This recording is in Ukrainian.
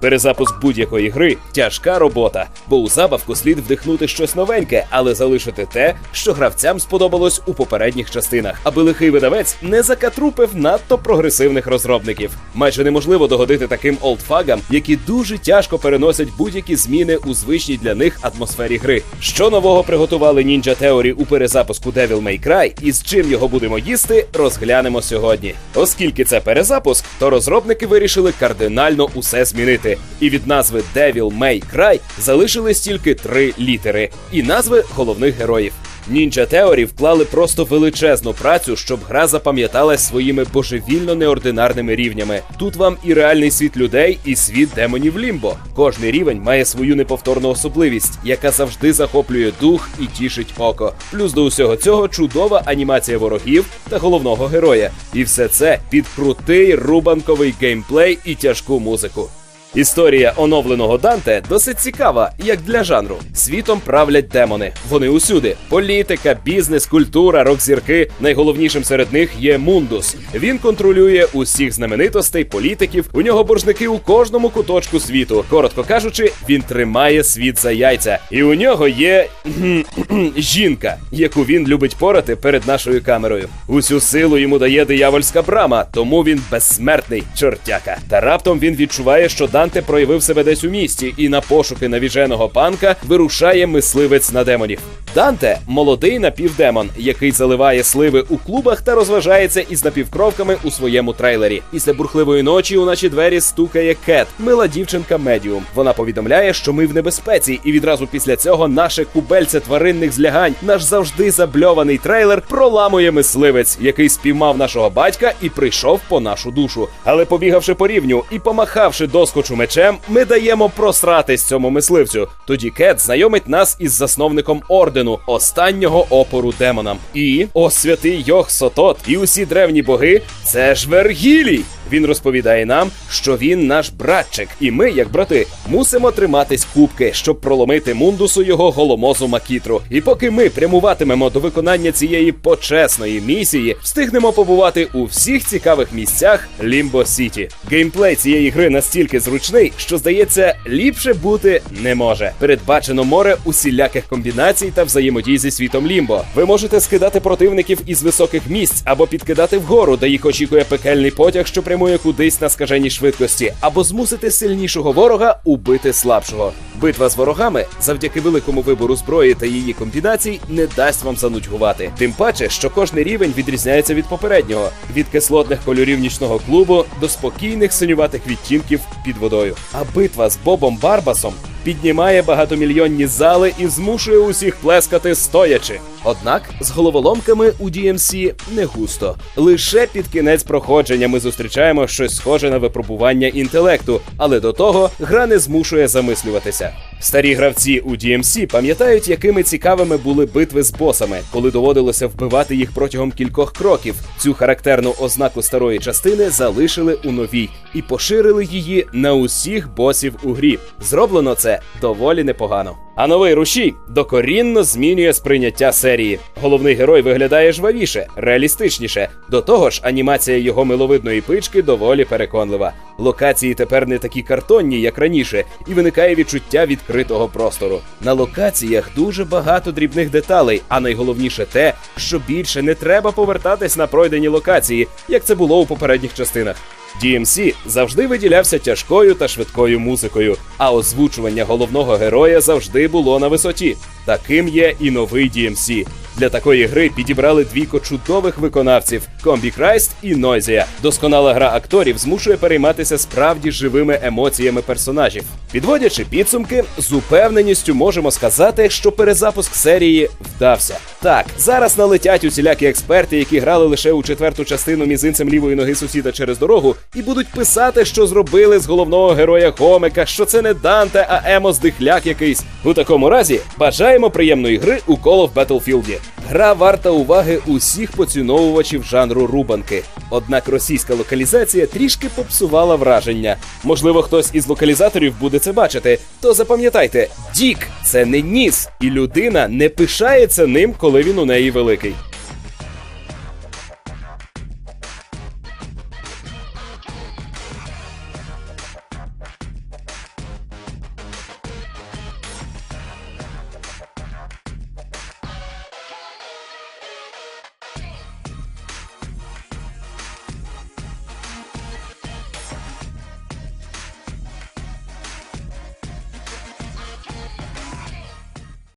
Перезапуск будь-якої гри тяжка робота, бо у забавку слід вдихнути щось новеньке, але залишити те, що гравцям сподобалось у попередніх частинах, аби лихий видавець не закатрупив надто прогресивних розробників. Майже неможливо догодити таким олдфагам, які дуже тяжко переносять будь-які зміни у звичній для них атмосфері гри. Що нового приготували Ninja Theory у перезапуску Devil May Cry і з чим його будемо їсти, розглянемо сьогодні. Оскільки це перезапуск, то розробники вирішили кардинально усе змінити. І від назви Devil May Cry залишились тільки три літери і назви головних героїв. Ninja Theory вклали просто величезну працю, щоб гра запам'яталась своїми божевільно неординарними рівнями. Тут вам і реальний світ людей, і світ демонів Лімбо. Кожний рівень має свою неповторну особливість, яка завжди захоплює дух і тішить око. Плюс до усього цього чудова анімація ворогів та головного героя. І все це під крутий рубанковий геймплей і тяжку музику. Історія оновленого Данте досить цікава, як для жанру. Світом правлять демони. Вони усюди: політика, бізнес, культура, рок-зірки. Найголовнішим серед них є Мундус. Він контролює усіх знаменитостей, політиків. У нього боржники у кожному куточку світу. Коротко кажучи, він тримає світ за яйця. І у нього є жінка, яку він любить порати перед нашою камерою. Усю силу йому дає диявольська брама, тому він безсмертний чортяка. Та раптом він відчуває, що Данте проявив себе десь у місті, і на пошуки навіженого панка вирушає мисливець на демонів. Данте молодий напівдемон, який заливає сливи у клубах та розважається із напівкровками у своєму трейлері. Після бурхливої ночі у наші двері стукає Кет, мила дівчинка медіум. Вона повідомляє, що ми в небезпеці, і відразу після цього наше кубельце тваринних злягань, наш завжди забльований трейлер, проламує мисливець, який спіймав нашого батька і прийшов по нашу душу. Але побігавши по рівню і помахавши доскочу мечем, ми даємо просратись цьому мисливцю. Тоді Кет знайомить нас із засновником ордену останнього опору демонам. І о святий Йох Сотот і усі древні боги це ж Вергілій. Він розповідає нам, що він наш братчик, і ми, як брати, мусимо триматись кубки, щоб проломити мундусу його голомозу Макітру. І поки ми прямуватимемо до виконання цієї почесної місії, встигнемо побувати у всіх цікавих місцях Лімбо Сіті. Геймплей цієї гри настільки зручний, що здається, ліпше бути не може. Передбачено море усіляких комбінацій та взаємодій зі світом Лімбо. Ви можете скидати противників із високих місць або підкидати вгору, де їх очікує пекельний потяг, що прямує кудись на скаженій швидкості, або змусити сильнішого ворога убити слабшого. Битва з ворогами завдяки великому вибору зброї та її комбінацій не дасть вам занудьгувати. Тим паче, що кожний рівень відрізняється від попереднього, від кислотних кольорів нічного клубу до спокійних синюватих відтінків під водою. А битва з Бобом Барбасом піднімає багатомільйонні зали і змушує усіх плескати стоячи. Однак з головоломками у DMC не густо. Лише під кінець проходження ми зустрічаємо щось схоже на випробування інтелекту, але до того гра не змушує замислюватися. Старі гравці у DMC пам'ятають, якими цікавими були битви з босами, коли доводилося вбивати їх протягом кількох кроків. Цю характерну ознаку старої частини залишили у новій і поширили її на усіх босів у грі. Зроблено це доволі непогано. А новий рушій докорінно змінює сприйняття серії. Головний герой виглядає жвавіше, реалістичніше. До того ж, анімація його миловидної пички доволі переконлива. Локації тепер не такі картонні, як раніше, і виникає відчуття відкритого простору. На локаціях дуже багато дрібних деталей, а найголовніше те, що більше не треба повертатись на пройдені локації, як це було у попередніх частинах. DMC завжди виділявся тяжкою та швидкою музикою, а озвучування головного героя завжди було на висоті. Таким є і новий DMC. Для такої гри підібрали двійко чудових виконавців Комбі Крайст і Нойзія. Досконала гра акторів змушує перейматися справді живими емоціями персонажів. Підводячи підсумки, з упевненістю можемо сказати, що перезапуск серії вдався. Так, зараз налетять усілякі експерти, які грали лише у четверту частину мізинцем лівої ноги сусіда через дорогу, і будуть писати, що зробили з головного героя комика, що це не Данте, а Емо здихляк якийсь. У такому разі бажаємо приємної гри у Call of Battlefield. Гра варта уваги усіх поціновувачів жанру рубанки. Однак російська локалізація трішки попсувала враження. Можливо, хтось із локалізаторів буде це бачити. То запам'ятайте, Дік це не ніс, і людина не пишається ним, коли він у неї великий.